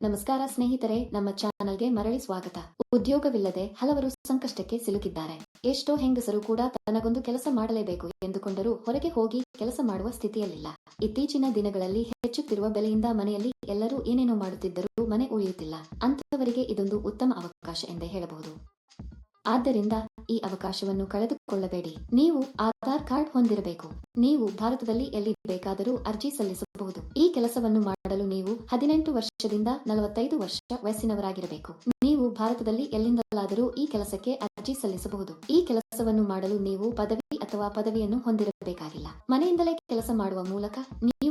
ನಮಸ್ಕಾರ ಸ್ನೇಹಿತರೆ, ನಮ್ಮ ಚಾನಲ್ಗೆ ಮರಳಿ ಸ್ವಾಗತ. ಉದ್ಯೋಗವಿಲ್ಲದೆ ಹಲವರು ಸಂಕಷ್ಟಕ್ಕೆ ಸಿಲುಕಿದ್ದಾರೆ. ಎಷ್ಟೋ ಹೆಂಗಸರು ಕೂಡ ತನಗೊಂದು ಕೆಲಸ ಮಾಡಲೇಬೇಕು ಎಂದುಕೊಂಡರೂ ಹೊರಗೆ ಹೋಗಿ ಕೆಲಸ ಮಾಡುವ ಸ್ಥಿತಿಯಲ್ಲಿಲ್ಲ. ಇತ್ತೀಚಿನ ದಿನಗಳಲ್ಲಿ ಹೆಚ್ಚುತ್ತಿರುವ ಬೆಲೆಯಿಂದ ಮನೆಯಲ್ಲಿ ಎಲ್ಲರೂ ಏನೇನೋ ಮಾಡುತ್ತಿದ್ದರೂ ಮನೆ ಉಳಿಯುತ್ತಿಲ್ಲ. ಅಂತಹವರಿಗೆ ಇದೊಂದು ಉತ್ತಮ ಅವಕಾಶ ಎಂದೇ ಹೇಳಬಹುದು. ಆದ್ದರಿಂದ ಈ ಅವಕಾಶವನ್ನು ಕಳೆದುಕೊಳ್ಳಬೇಡಿ. ನೀವು ಆಧಾರ್ ಕಾರ್ಡ್ ಹೊಂದಿರಬೇಕು. ನೀವು ಭಾರತದಲ್ಲಿ ಎಲ್ಲಿ ಬೇಕಾದರೂ ಅರ್ಜಿ ಸಲ್ಲಿಸಬಹುದು. ಈ ಕೆಲಸವನ್ನು ಮಾಡಲು ನೀವು ಹದಿನೆಂಟು ವರ್ಷದಿಂದ ನಲವತ್ತೈದು ವರ್ಷ ವಯಸ್ಸಿನವರಾಗಿರಬೇಕು. ನೀವು ಭಾರತದಲ್ಲಿ ಎಲ್ಲಿಂದಲಾದರೂ ಈ ಕೆಲಸಕ್ಕೆ ಅರ್ಜಿ ಸಲ್ಲಿಸಬಹುದು. ಈ ಕೆಲಸವನ್ನು ಮಾಡಲು ನೀವು ಪದವಿ ಅಥವಾ ಪದವಿಯನ್ನು ಹೊಂದಿರಬೇಕಾಗಿಲ್ಲ. ಮನೆಯಿಂದಲೇ ಕೆಲಸ ಮಾಡುವ ಮೂಲಕ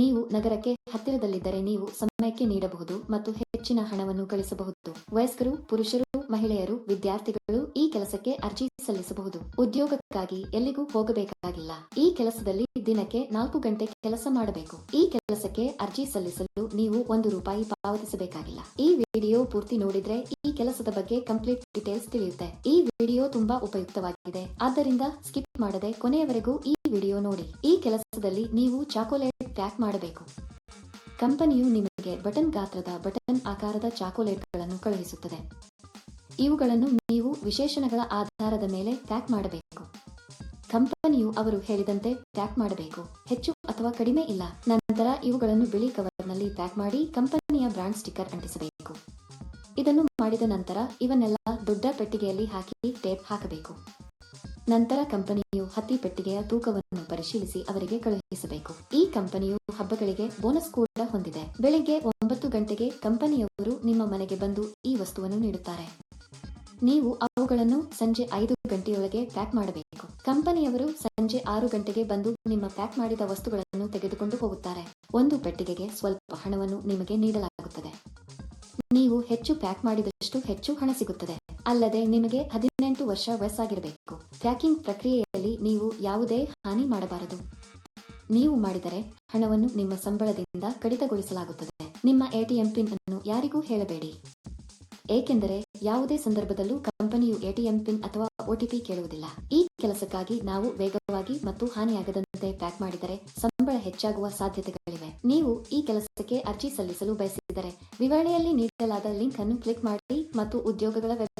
ನೀವು ನಗರಕ್ಕೆ ಹತ್ತಿರದಲ್ಲಿದ್ದರೆ ನೀವು ಸಮಯಕ್ಕೆ ನೀಡಬಹುದು ಮತ್ತು ಹೆಚ್ಚಿನ ಹಣವನ್ನು ಗಳಿಸಬಹುದು. ವಯಸ್ಕರು, ಪುರುಷರು, ಮಹಿಳೆಯರು, ವಿದ್ಯಾರ್ಥಿಗಳು ಈ ಕೆಲಸಕ್ಕೆ ಅರ್ಜಿ ಸಲ್ಲಿಸಬಹುದು. ಉದ್ಯೋಗಕ್ಕಾಗಿ ಎಲ್ಲಿಗೂ ಹೋಗಬೇಕಾಗಿಲ್ಲ. ಈ ಕೆಲಸದಲ್ಲಿ ದಿನಕ್ಕೆ ನಾಲ್ಕು ಗಂಟೆ ಕೆಲಸ ಮಾಡಬೇಕು. ಈ ಕೆಲಸಕ್ಕೆ ಅರ್ಜಿ ಸಲ್ಲಿಸಲು ನೀವು ಒಂದು ರೂಪಾಯಿ ಪಾವತಿಸಬೇಕಾಗಿಲ್ಲ. ಈ ವಿಡಿಯೋ ಪೂರ್ತಿ ನೋಡಿದ್ರೆ ಈ ಕೆಲಸದ ಬಗ್ಗೆ ಕಂಪ್ಲೀಟ್ ಡೀಟೇಲ್ಸ್ ತಿಳಿಯುತ್ತೆ. ಈ ವಿಡಿಯೋ ತುಂಬಾ ಉಪಯುಕ್ತವಾಗಿದೆ. ಆದ್ದರಿಂದ ಸ್ಕಿಪ್ ಮಾಡದೆ ಕೊನೆಯವರೆಗೂ ಈ ವಿಡಿಯೋ ನೋಡಿ. ಈ ಕೆಲಸದಲ್ಲಿ ನೀವು ಚಾಕೊಲೇಟ್ ಪ್ಯಾಕ್ ಮಾಡಬೇಕು. ಕಂಪನಿಯು ನಿಮಗೆ ಬಟನ್ ಗಾತ್ರದ ಬಟನ್ ಆಕಾರದ ಚಾಕೊಲೇಟ್ಗಳನ್ನು ಕಳುಹಿಸುತ್ತದೆ. ಇವುಗಳನ್ನು ನೀವು ವಿಶೇಷಣಗಳ ಆಧಾರದ ಮೇಲೆ ಪ್ಯಾಕ್ ಮಾಡಬೇಕು. ಕಂಪನಿಯು ಅವರು ಹೇಳಿದಂತೆ ಪ್ಯಾಕ್ ಮಾಡಬೇಕು. ಹೆಚ್ಚು ಅಥವಾ ಕಡಿಮೆ ಇಲ್ಲ. ನಂತರ ಇವುಗಳನ್ನು ಬಿಳಿ ಕವರ್ನಲ್ಲಿ ಪ್ಯಾಕ್ ಮಾಡಿ ಕಂಪನಿಯ ಬ್ರಾಂಡ್ ಸ್ಟಿಕ್ಕರ್ ಅಂಟಿಸಬೇಕು. ಇದನ್ನು ಮಾಡಿದ ನಂತರ ಇವನ್ನೆಲ್ಲ ದೊಡ್ಡ ಪೆಟ್ಟಿಗೆಯಲ್ಲಿ ಹಾಕಿ ಟೇಪ್ ಹಾಕಬೇಕು. ನಂತರ ಕಂಪನಿಯು ಹತ್ತಿ ಪೆಟ್ಟಿಗೆಯ ತೂಕವನ್ನು ಪರಿಶೀಲಿಸಿ ಅವರಿಗೆ ಕಳುಹಿಸಬೇಕು. ಈ ಕಂಪನಿಯು ಹಬ್ಬಗಳಿಗೆ ಬೋನಸ್ ಕೂಡ ಹೊಂದಿದೆ. ಬೆಳಿಗ್ಗೆ ಒಂಬತ್ತು ಗಂಟೆಗೆ ಕಂಪನಿಯವರು ನಿಮ್ಮ ಮನೆಗೆ ಬಂದು ಈ ವಸ್ತುವನ್ನು ನೀಡುತ್ತಾರೆ. ನೀವು ಅವುಗಳನ್ನು ಸಂಜೆ ಐದು ಗಂಟೆಯೊಳಗೆ ಪ್ಯಾಕ್ ಮಾಡಬೇಕು. ಕಂಪನಿಯವರು ಸಂಜೆ ಆರು ಗಂಟೆಗೆ ಬಂದು ನಿಮ್ಮ ಪ್ಯಾಕ್ ಮಾಡಿದ ವಸ್ತುಗಳನ್ನು ತೆಗೆದುಕೊಂಡು ಹೋಗುತ್ತಾರೆ. ಒಂದು ಪೆಟ್ಟಿಗೆಗೆ ಸ್ವಲ್ಪ ಹಣವನ್ನು ನಿಮಗೆ ನೀಡಲಾಗುತ್ತದೆ. ನೀವು ಹೆಚ್ಚು ಪ್ಯಾಕ್ ಮಾಡಿದಷ್ಟು ಹೆಚ್ಚು ಹಣ ಸಿಗುತ್ತದೆ. ಅಲ್ಲದೆ ನಿಮಗೆ ಹದಿನೆಂಟು ವರ್ಷ ವಯಸ್ಸಾಗಿರಬೇಕು. ಪ್ಯಾಕಿಂಗ್ ಪ್ರಕ್ರಿಯೆಯಲ್ಲಿ ನೀವು ಯಾವುದೇ ಹಾನಿ ಮಾಡಬಾರದು. ನೀವು ಮಾಡಿದರೆ ಹಣವನ್ನು ನಿಮ್ಮ ಸಂಬಳದಿಂದ ಕಡಿತಗೊಳಿಸಲಾಗುತ್ತದೆ. ನಿಮ್ಮ ಎಟಿಎಂ ಪಿನ್ ಅನ್ನು ಯಾರಿಗೂ ಹೇಳಬೇಡಿ. ಏಕೆಂದರೆ ಯಾವುದೇ ಸಂದರ್ಭದಲ್ಲೂ ಕಂಪನಿಯು ಎಟಿಎಂ ಪಿನ್ ಅಥವಾ ಒಟಿಪಿ ಕೇಳುವುದಿಲ್ಲ. ಈ ಕೆಲಸಕ್ಕಾಗಿ ನಾವು ವೇಗವಾಗಿ ಮತ್ತು ಹಾನಿಯಾಗದಂತೆ ಪ್ಯಾಕ್ ಮಾಡಿದರೆ ಸಂಬಳ ಹೆಚ್ಚಾಗುವ ಸಾಧ್ಯತೆಗಳಿವೆ. ನೀವು ಈ ಕೆಲಸಕ್ಕೆ ಅರ್ಜಿ ಸಲ್ಲಿಸಲು ಬಯಸಿದರೆ ವಿವರಣೆಯಲ್ಲಿ ನೀಡಲಾದ ಲಿಂಕ್ ಅನ್ನು ಕ್ಲಿಕ್ ಮಾಡಿ ಮತ್ತು ಉದ್ಯೋಗಗಳ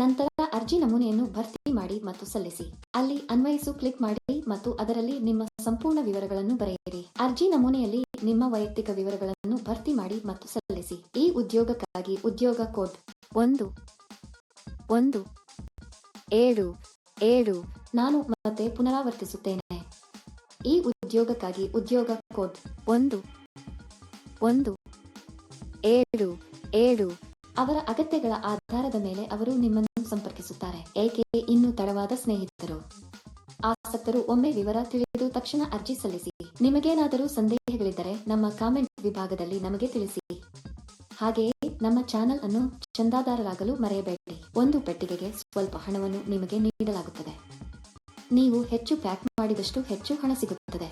ನಂತರ ಅರ್ಜಿ ನಮೂನೆಯನ್ನು ಭರ್ತಿ ಮಾಡಿ ಮತ್ತು ಸಲ್ಲಿಸಿ. ಅಲ್ಲಿ ಅನ್ವಯಿಸು ಕ್ಲಿಕ್ ಮಾಡಿ ಮತ್ತು ಅದರಲ್ಲಿ ನಿಮ್ಮ ಸಂಪೂರ್ಣ ವಿವರಗಳನ್ನು ಬರೆಯಿರಿ. ಅರ್ಜಿ ನಮೂನೆಯಲ್ಲಿ ನಿಮ್ಮ ವೈಯಕ್ತಿಕ ವಿವರಗಳನ್ನು ಭರ್ತಿ ಮಾಡಿ ಮತ್ತು ಸಲ್ಲಿಸಿ. ಈ ಉದ್ಯೋಗಕ್ಕಾಗಿ ಉದ್ಯೋಗ ಕೋಡ್ ಒಂದು ಒಂದು, ಏಳು ಏಳು, ನಾನು ಮತ್ತೆ ಪುನರಾವರ್ತಿಸುತ್ತೇನೆ. ಈ ಉದ್ಯೋಗಕ್ಕಾಗಿ ಉದ್ಯೋಗ ಕೋಡ್ ಒಂದು ಒಂದು, ಏಳು ಏಳು, ಅವರ ಅಗತ್ಯಗಳ ಆಧಾರದ ಮೇಲೆ ಅವರು ನಿಮ್ಮನ್ನು ಸಂಪರ್ಕಿಸುತ್ತಾರೆ, ಏಕೆ? ಇನ್ನು ತಡವಾದ ಸ್ನೇಹಿತರು. ಆಸಕ್ತರು, ಒಮ್ಮೆ ವಿವರ ತಿಳಿದು ತಕ್ಷಣ ಅರ್ಜಿ ಸಲ್ಲಿಸಿ. ನಿಮಗೇನಾದರೂ ಸಂದೇಹಗಳಿದ್ದರೆ, ನಮ್ಮ ಕಾಮೆಂಟ್ ವಿಭಾಗದಲ್ಲಿ ನಮಗೆ ತಿಳಿಸಿ. ಹಾಗೆಯೇ ನಮ್ಮ ಚಾನೆಲ್ ಅನ್ನು ಚಂದಾದಾರರಾಗಲು ಮರೆಯಬೇಡಿ. ಒಂದು ಪೆಟ್ಟಿಗೆಗೆ ಸ್ವಲ್ಪ ಹಣವನ್ನು ನಿಮಗೆ ನೀಡಲಾಗುತ್ತದೆ. ನೀವು ಹೆಚ್ಚು ಪ್ಯಾಕ್ ಮಾಡಿದಷ್ಟು ಹೆಚ್ಚು ಹಣ ಸಿಗುತ್ತದೆ.